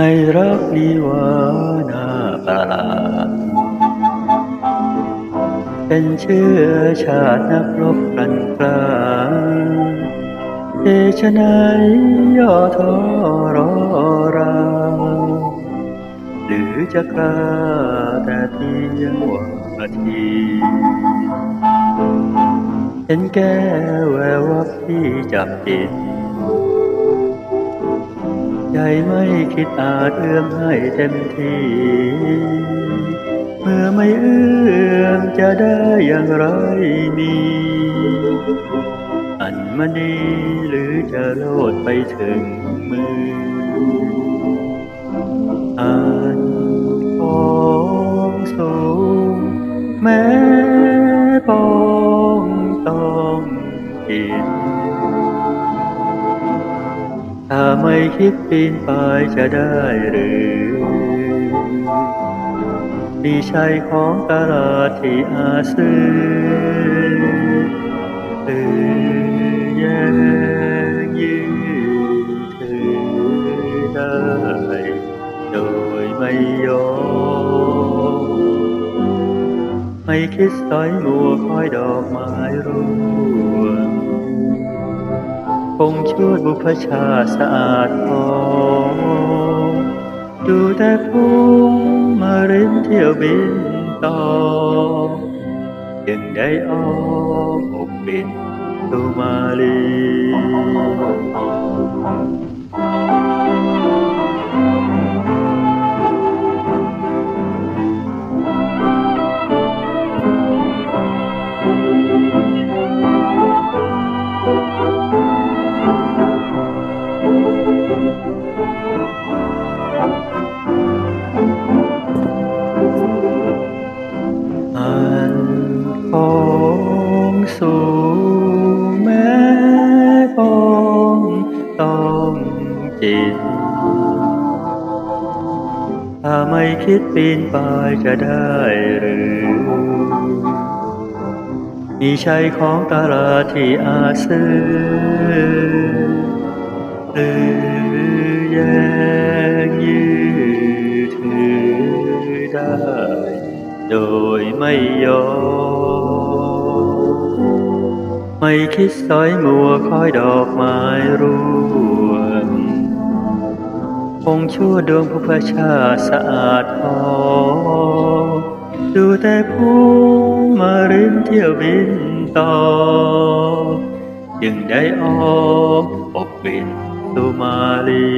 ในรักนิวานาประหลาดเป็นเชื้อชาตินักรบกันกล้าเอชะไหนยย่อท้อรอราหรือจะกล้าแต่เพียงว่าทีเห็นแก้วแวววับที่จับจิต ใจไม่คิดอาจเอื้อมให้เต็มที่ เมื่อไม่เอื้อมจะได้อย่างไรมี อันมณีหรือจะโลดไปถึงมืออันของสูงแม้ ถ้าไม่คิดปีนป่ายจะได้หรือมีชัยของตลาดที่อาซื้อเออแย่งยืนถือได้ โดยไม่ยอมไม่คิดสอยมัวคอยดอกไม้ร่วง คงชูดบุพชาสะอาดพอดูแต่พุ่งมาเรินเที่ยวบินต่อยังได้อ้อมอบบินตูมาลี ถ้าไม่คิดปีนป่ายจะได้หรือมีชัยของตลาดที่อาซื้อหรือแย่งยืดถือได้ โดยไม่ยอมไม่คิดสอยมัวคอยดอกไม้ร่วง คงชั่วดวงผู้พระชาสะอาดพอดูแต่ผู้มารินเที่ยวบินต่อ จึงได้ออกอบบินสุมาลี